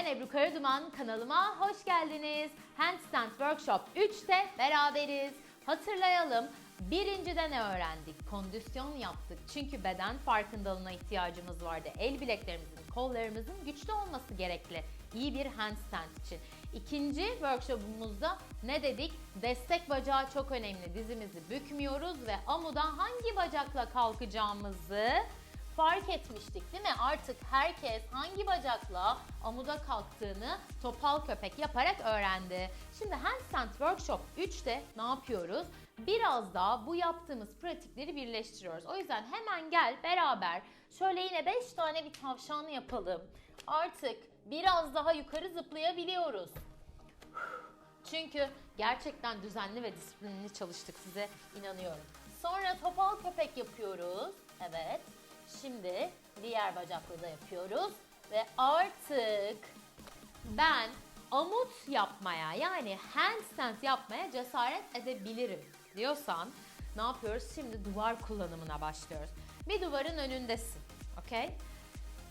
Ben Ebru Karaduman, kanalıma hoş geldiniz. Handstand Workshop 3'te beraberiz. Hatırlayalım, birincide ne öğrendik? Kondisyon yaptık. Çünkü beden farkındalığına ihtiyacımız vardı. El bileklerimizin, kollarımızın güçlü olması gerekli. İyi bir handstand için. İkinci workshopumuzda ne dedik? Destek bacağı çok önemli. Dizimizi bükmüyoruz ve amuda hangi bacakla kalkacağımızı fark etmiştik değil mi? Artık herkes hangi bacakla amuda kalktığını topal köpek yaparak öğrendi. Şimdi Handstand Workshop 3'te ne yapıyoruz? Biraz daha bu yaptığımız pratikleri birleştiriyoruz. O yüzden hemen gel beraber şöyle yine 5 tane bir tavşan yapalım. Artık biraz daha yukarı zıplayabiliyoruz. Çünkü gerçekten düzenli ve disiplinli çalıştık size inanıyorum. Sonra topal köpek yapıyoruz. Evet. Şimdi diğer bacakla da yapıyoruz. Ve artık ben amut yapmaya yani handstand yapmaya cesaret edebilirim diyorsan ne yapıyoruz? Şimdi duvar kullanımına başlıyoruz. Bir duvarın önündesin. Okey?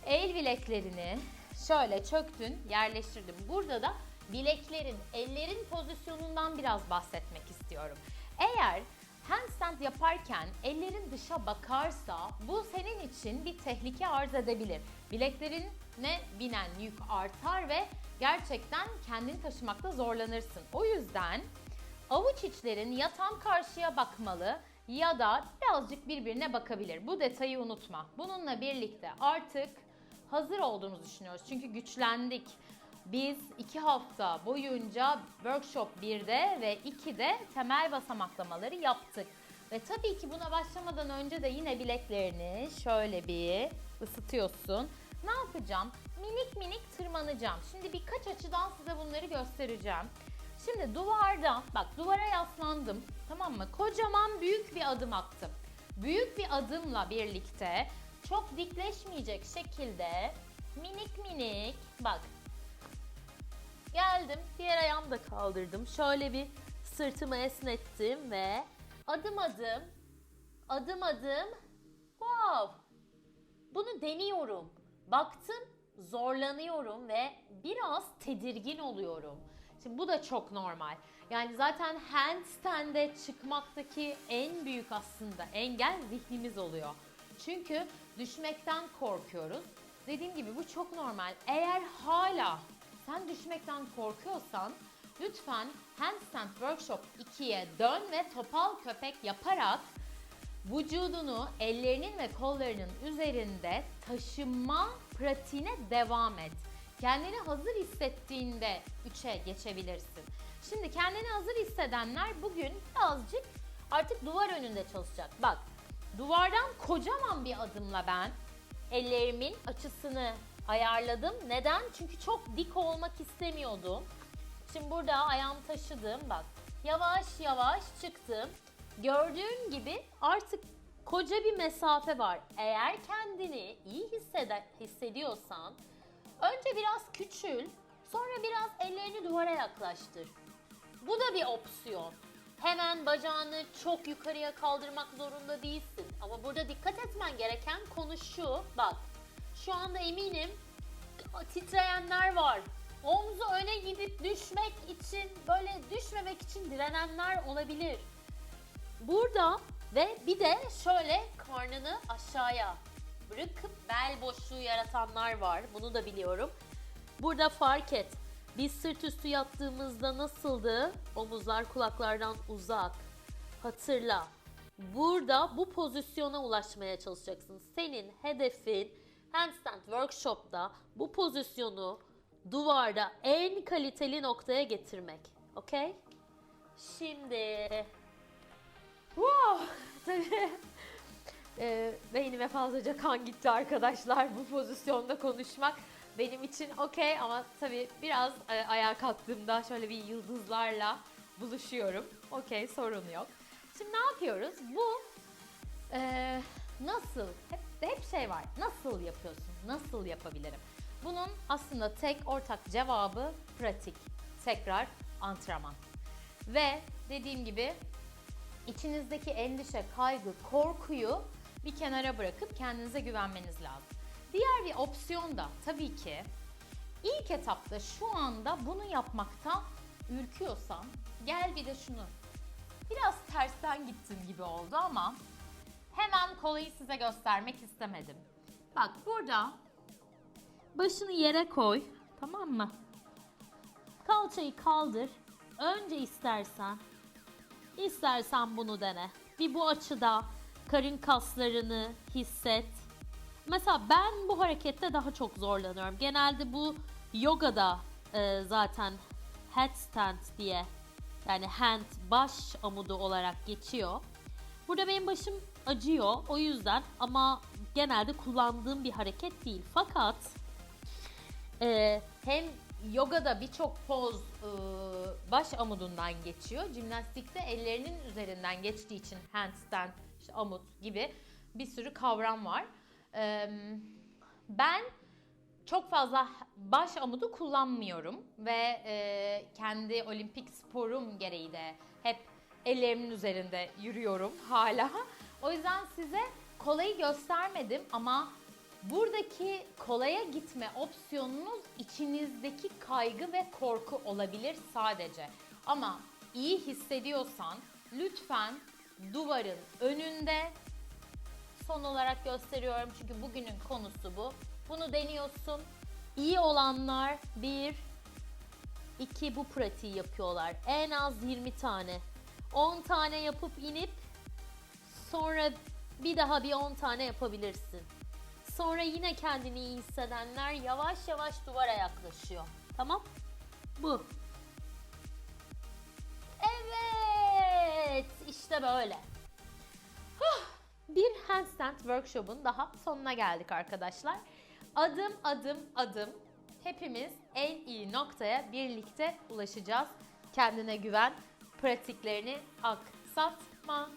El bileklerini şöyle çöktün, yerleştirdim. Burada da bileklerin, ellerin pozisyonundan biraz bahsetmek istiyorum. Eğer handstand yaparken ellerin dışa bakarsa bu senin için bir tehlike arz edebilir. Bileklerine binen yük artar ve gerçekten kendini taşımakta zorlanırsın. O yüzden avuç içlerin ya tam karşıya bakmalı ya da birazcık birbirine bakabilir. Bu detayı unutma. Bununla birlikte artık hazır olduğumuzu düşünüyoruz. Çünkü güçlendik. Biz iki hafta boyunca workshop 1'de ve 2'de temel basamaklamaları yaptık. Ve tabii ki buna başlamadan önce de yine bileklerini şöyle bir ısıtıyorsun. Ne yapacağım? Minik minik tırmanacağım. Şimdi birkaç açıdan size bunları göstereceğim. Şimdi duvarda, bak duvara yaslandım. Tamam mı? Kocaman büyük bir adım attım. Büyük bir adımla birlikte çok dikleşmeyecek şekilde minik minik bak geldim diğer ayağımı da kaldırdım. Şöyle bir sırtımı esnettim ve adım adım adım adım wow bunu deniyorum. Baktım zorlanıyorum ve biraz tedirgin oluyorum. Şimdi bu da çok normal. Yani zaten handstand'e çıkmaktaki en büyük aslında engel zihnimiz oluyor. Çünkü düşmekten korkuyoruz. Dediğim gibi bu çok normal. Eğer hala sen düşmekten korkuyorsan lütfen Handstand Workshop 2'ye dön ve topal köpek yaparak vücudunu ellerinin ve kollarının üzerinde taşıma pratiğine devam et. Kendini hazır hissettiğinde 3'e geçebilirsin. Şimdi kendini hazır hissedenler bugün birazcık artık duvar önünde çalışacak. Bak duvardan kocaman bir adımla ben ellerimin açısını ayarladım. Neden? Çünkü çok dik olmak istemiyordum. Şimdi burada ayağımı taşıdım bak. Yavaş yavaş çıktım. Gördüğün gibi artık koca bir mesafe var. Eğer kendini iyi hissede, hissediyorsan önce biraz küçül, sonra biraz ellerini duvara yaklaştır. Bu da bir opsiyon. Hemen bacağını çok yukarıya kaldırmak zorunda değilsin. Ama burada dikkat etmen gereken konu şu. Bak şu anda eminim titreyenler var. Omzu öne gidip düşmek için, böyle düşmemek için direnenler olabilir. Burada ve bir de şöyle karnını aşağıya bırakıp bel boşluğu yaratanlar var. Bunu da biliyorum. Burada fark et. Biz sırt üstü yattığımızda nasıldı? Omuzlar kulaklardan uzak. Hatırla. Burada bu pozisyona ulaşmaya çalışacaksın. Senin hedefin handstand workshop'ta bu pozisyonu duvarda en kaliteli noktaya getirmek. Okey? Şimdi Wow! Tabii e, beynime fazlaca kan gitti arkadaşlar bu pozisyonda konuşmak benim için okey ama tabii biraz e, ayağa kalktığımda şöyle bir yıldızlarla buluşuyorum. Okey sorun yok. Şimdi ne yapıyoruz? Bu e, nasıl? Hep, hep şey var. Nasıl yapıyorsun? Nasıl yapabilirim? Bunun aslında tek ortak cevabı pratik. Tekrar antrenman. Ve dediğim gibi içinizdeki endişe, kaygı, korkuyu bir kenara bırakıp kendinize güvenmeniz lazım. Diğer bir opsiyon da tabii ki İlk etapta şu anda bunu yapmaktan ürküyorsan gel bir de şunu. Biraz tersten gittim gibi oldu ama hemen kolayı size göstermek istemedim. Bak burada Başını yere koy. Tamam mı? Kalçayı kaldır. Önce istersen. istersen bunu dene. Bir bu açıda karın kaslarını hisset. Mesela ben bu harekette daha çok zorlanıyorum. Genelde bu yogada e, zaten headstand diye yani hand baş amudu olarak geçiyor. Burada benim başım acıyor o yüzden ama genelde kullandığım bir hareket değil. Fakat Ee, hem yogada birçok poz e, baş amudundan geçiyor. Jimnastikte ellerinin üzerinden geçtiği için handstand, işte amut gibi bir sürü kavram var. Ee, ben çok fazla baş amudu kullanmıyorum ve e, kendi olimpik sporum gereği de hep ellerimin üzerinde yürüyorum hala. O yüzden size kolayı göstermedim ama buradaki kolaya gitme opsiyonunuz içinizdeki kaygı ve korku olabilir sadece. Ama iyi hissediyorsan lütfen duvarın önünde son olarak gösteriyorum çünkü bugünün konusu bu. Bunu deniyorsun. iyi olanlar bir, iki bu pratiği yapıyorlar. En az 20 tane. 10 tane yapıp inip sonra bir daha bir 10 tane yapabilirsin. Sonra yine kendini iyi hissedenler yavaş yavaş duvara yaklaşıyor. Tamam? Bu. Evet, işte böyle. Huh, Bir handstand workshop'un daha sonuna geldik arkadaşlar. Adım adım adım hepimiz en iyi noktaya birlikte ulaşacağız. Kendine güven, pratiklerini aksatma.